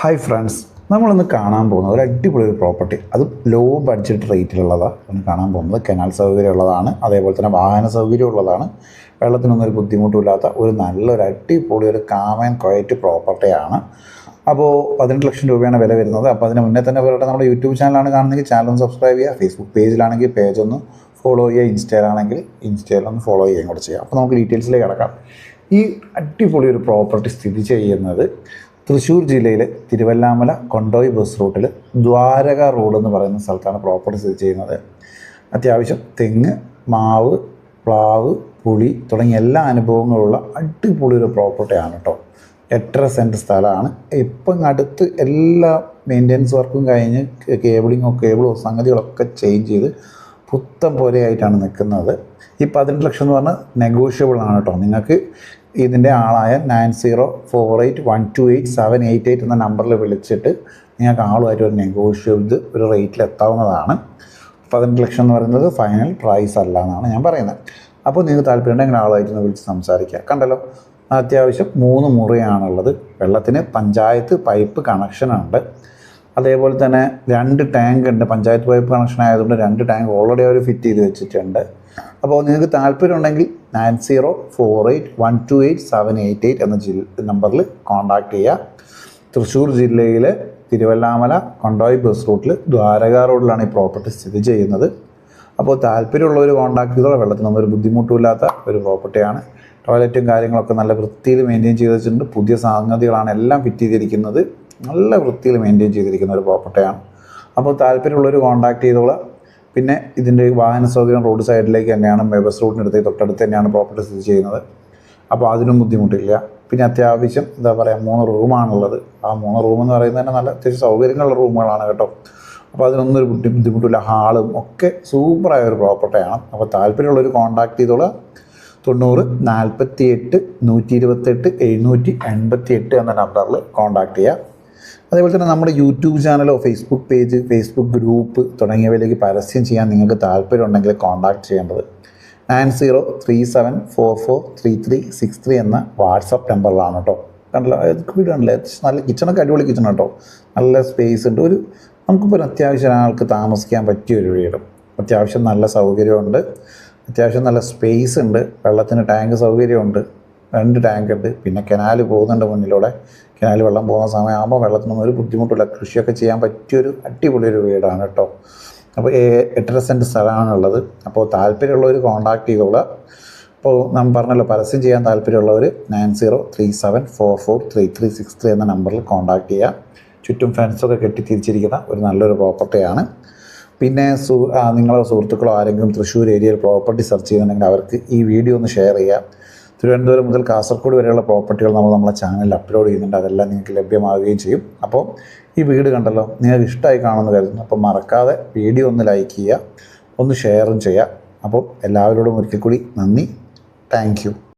Hi friends നമ്മളിന്ന് കാണാൻ പോകുന്നത് ഒരു അടിപൊളി ഒരു പ്രോപ്പർട്ടി അത് ലോ ബഡ്ജറ്റ് റേറ്റിലുള്ളതാണ് ഒന്ന് കാണാൻ പോകുന്നത് കനാൽ സൗകര്യം ഉള്ളതാണ് അതേപോലെ തന്നെ വാഹന സൗകര്യം ഉള്ളതാണ്. വെള്ളത്തിനൊന്നും ഒരു ബുദ്ധിമുട്ടില്ലാത്ത ഒരു നല്ലൊരു അടിപൊളി ഒരു കാം ക്വയറ്റ് പ്രോപ്പർട്ടിയാണ് അപ്പോൾ പതിനെട്ട് ലക്ഷം രൂപയാണ് വില വരുന്നത്. അപ്പോൾ അതിന് മുന്നേ തന്നെ അവരുടെ നമ്മുടെ യൂട്യൂബ് ചാനലാണ് കാണുന്നെങ്കിൽ ചാനൽ ഒന്ന് സബ്സ്ക്രൈബ് ചെയ്യുക. ഫേസ്ബുക്ക് പേജിലാണെങ്കിൽ പേജ് ഒന്ന് ഫോളോ ചെയ്യുക. ഇൻസ്റ്റയിലാണെങ്കിൽ ഇൻസ്റ്റയിലൊന്ന് ഫോളോ ചെയ്യുകയും കൂടെ ചെയ്യുക അപ്പോൾ നമുക്ക് ഡീറ്റെയിൽസിലേക്ക് കിടക്കാം. ഈ അടിപൊളി ഒരു പ്രോപ്പർട്ടി സ്ഥിതി ചെയ്യുന്നത് തൃശ്ശൂർ ജില്ലയിലെ തിരുവല്ലാമല കൊണ്ടോയി ബസ് റൂട്ടിൽ ദ്വാരക റോഡ് എന്ന് പറയുന്ന സ്ഥലത്താണ് പ്രോപ്പർട്ടി സ്ഥിതി ചെയ്യുന്നത്. അത്യാവശ്യം തെങ്ങ് മാവ് പ്ലാവ് പുളി തുടങ്ങിയ എല്ലാ അനുഭവങ്ങളുള്ള അടിപൊളി ഒരു പ്രോപ്പർട്ടിയാണ് കേട്ടോ എട്ടര സെന്റ് സ്ഥലമാണ്. ഇപ്പം അടുത്ത് എല്ലാ മെയിന്റെനൻസ് വർക്കും കഴിഞ്ഞ് കേബിളിങ്ങോ കേബിളോ സംഗതികളൊക്കെ ചേഞ്ച് ചെയ്ത് പുത്തം പോലെയായിട്ടാണ് നിൽക്കുന്നത് ഈ പതിനെട്ട് ലക്ഷം എന്ന് പറഞ്ഞാൽ നെഗോഷ്യബിൾ ആണ് കേട്ടോ നിങ്ങൾക്ക് ഇതിന്റെ ആളായ nine zero four eight one two eight seven eight eight എന്ന നമ്പറിൽ വിളിച്ചിട്ട് നിങ്ങൾക്ക് ആളുമായിട്ട് ഒരു നെഗോഷ്യബിൾ ഒരു റേറ്റിൽ എത്താവുന്നതാണ്. പതിനെട്ട് ലക്ഷം എന്ന് പറയുന്നത് ഫൈനൽ പ്രൈസ് അല്ല എന്നാണ് ഞാൻ പറയുന്നത്. അപ്പോൾ നിങ്ങൾക്ക് താല്പര്യമുണ്ടെങ്കിൽ ആളുമായിട്ട് ഒന്ന് വിളിച്ച് സംസാരിക്കുക കണ്ടല്ലോ അത്യാവശ്യം മൂന്ന് മുറിയാണുള്ളത്. വെള്ളത്തിന് പഞ്ചായത്ത് പൈപ്പ് കണക്ഷനുണ്ട് അതേപോലെ തന്നെ രണ്ട് ടാങ്ക് ഉണ്ട്. പഞ്ചായത്ത് പൈപ്പ് കണക്ഷൻ ആയതുകൊണ്ട് രണ്ട് ടാങ്ക് ഓൾറെഡി അവർ ഫിറ്റ് ചെയ്ത് വെച്ചിട്ടുണ്ട്. അപ്പോൾ നിങ്ങൾക്ക് താല്പര്യം ഉണ്ടെങ്കിൽ nine zero four eight one two eight seven eight eight എന്ന ജില്ല നമ്പറിൽ കോൺടാക്ട് ചെയ്യുക തൃശ്ശൂർ ജില്ലയിലെ തിരുവല്ലാമല കൊണ്ടോയി ബസ് റൂട്ടിൽ ദ്വാരക റോഡിലാണ് ഈ പ്രോപ്പർട്ടി സ്ഥിതി ചെയ്യുന്നത്. അപ്പോൾ താല്പര്യമുള്ളവർ കോൺടാക്ട് ചെയ്തോളാം. വെള്ളത്തിൽ ഒരു ബുദ്ധിമുട്ടുമില്ലാത്ത ഒരു പ്രോപ്പർട്ടിയാണ്. ടോയ്ലറ്റും കാര്യങ്ങളൊക്കെ നല്ല വൃത്തിയിൽ മെയിന്റെയിൻ ചെയ്ത് വെച്ചിട്ടുണ്ട്. പുതിയ സംഗതികളാണ് എല്ലാം ഫിറ്റ് ചെയ്തിരിക്കുന്നത്. നല്ല വൃത്തിയിൽ മെയിന്റെയിൻ ചെയ്തിരിക്കുന്ന ഒരു പ്രോപ്പർട്ടിയാണ്. അപ്പോൾ താല്പര്യമുള്ളവർ കോൺടാക്ട് ചെയ്തോളാം. പിന്നെ ഇതിന്റെ വാഹന സൗകര്യം റോഡ് സൈഡിലേക്ക് തന്നെയാണ് ബസ് റൂട്ടിനടുത്ത് തൊട്ടടുത്ത് തന്നെയാണ് പ്രോപ്പർട്ടി സ്ഥിതി ചെയ്യുന്നത്. അപ്പോൾ അതിനും ബുദ്ധിമുട്ടില്ല. പിന്നെ അത്യാവശ്യം എന്താ പറയുക മൂന്ന് റൂമാണുള്ളത്. ആ മൂന്ന് റൂം എന്ന് പറയുന്നത് തന്നെ നല്ല അത്യാവശ്യം സൗകര്യങ്ങളുള്ള റൂമുകളാണ് കേട്ടോ. അപ്പോൾ അതിനൊന്നും ഒരു ബുദ്ധി ബുദ്ധിമുട്ടില്ല. ഹാളും ഒക്കെ സൂപ്പറായ ഒരു പ്രോപ്പർട്ടിയാണ് അപ്പോൾ താല്പര്യമുള്ളവർ കോൺടാക്ട് ചെയ്തോളാം. തൊണ്ണൂറ് നാൽപ്പത്തി എട്ട് നൂറ്റി ഇരുപത്തെട്ട് എഴുന്നൂറ്റി എൺപത്തി എട്ട് എന്ന നമ്പറിൽ കോൺടാക്ട് ചെയ്യുക. അതേപോലെ തന്നെ നമ്മുടെ യൂട്യൂബ് ചാനലോ ഫേസ്ബുക്ക് പേജ് ഫേസ്ബുക്ക് ഗ്രൂപ്പ് തുടങ്ങിയവയിലേക്ക് പരസ്യം ചെയ്യാൻ നിങ്ങൾക്ക് താല്പര്യമുണ്ടെങ്കിൽ കോൺടാക്ട് ചെയ്യേണ്ടത് nine zero three seven four four three three six three എന്ന വാട്സപ്പ് നമ്പറിലാണ് കേട്ടോ. കണ്ടല്ലോ? വീട് കണ്ടില്ലേ? നല്ല കിച്ചണൊക്കെ അടിപൊളി കിച്ചൺ കേട്ടോ. നല്ല സ്പേസ് ഉണ്ട്. ഒരു നമുക്കിപ്പോൾ ഒരു അത്യാവശ്യം ഒരാൾക്ക് താമസിക്കാൻ പറ്റിയ ഒരു വീടും. അത്യാവശ്യം നല്ല സൗകര്യമുണ്ട്. അത്യാവശ്യം നല്ല സ്പേസ് ഉണ്ട്. വെള്ളത്തിന് ടാങ്ക് സൗകര്യമുണ്ട്. രണ്ട് ടാങ്ക് ഉണ്ട്. പിന്നെ കനാൽ പോകുന്നുണ്ട് മുന്നിലൂടെ. കനാൽ വെള്ളം പോകുന്ന സമയമാകുമ്പോൾ വെള്ളത്തിനൊന്നും ഒരു ബുദ്ധിമുട്ടില്ല. കൃഷിയൊക്കെ ചെയ്യാൻ പറ്റിയൊരു അടിപൊളി ഒരു വീടാണ് കേട്ടോ. അപ്പോൾ എട്ടര സെന്റ് സ്ഥലമാണുള്ളത്. അപ്പോൾ താല്പര്യമുള്ളവർ കോൺടാക്ട് ചെയ്തോളുക അപ്പോൾ നാം പറഞ്ഞല്ലോ പരസ്യം ചെയ്യാൻ താല്പര്യമുള്ളവർ nine zero three seven four four three three six three എന്ന നമ്പറിൽ കോൺടാക്ട് ചെയ്യുക ചുറ്റും ഫെൻസൊക്കെ കെട്ടി തിരിച്ചിരിക്കുന്ന ഒരു നല്ലൊരു പ്രോപ്പർട്ടിയാണ് പിന്നെ സു നിങ്ങളോ സുഹൃത്തുക്കളോ ആരെങ്കിലും തൃശ്ശൂർ ഏരിയയിൽ പ്രോപ്പർട്ടി സെർച്ച് ചെയ്യുന്നുണ്ടെങ്കിൽ അവർക്ക് ഈ വീഡിയോ ഒന്ന് ഷെയർ ചെയ്യുക തിരുവനന്തപുരം മുതൽ കാസർഗോഡ് വരെയുള്ള പ്രോപ്പർട്ടികൾ നമ്മൾ നമ്മളെ ചാനലിൽ അപ്ലോഡ് ചെയ്യുന്നുണ്ട്. അതെല്ലാം നിങ്ങൾക്ക് ലഭ്യമാവുകയും ചെയ്യും. അപ്പോൾ ഈ വീട് കണ്ടല്ലോ നിങ്ങൾക്ക് ഇഷ്ടമായി കാണുമെന്ന് കരുതുന്നു. അപ്പോൾ മറക്കാതെ വീഡിയോ ഒന്ന് ലൈക്ക് ചെയ്യുക ഒന്ന് ഷെയറും ചെയ്യുക. അപ്പോൾ എല്ലാവരോടും ഒരിക്കൽ കൂടി നന്ദി. താങ്ക്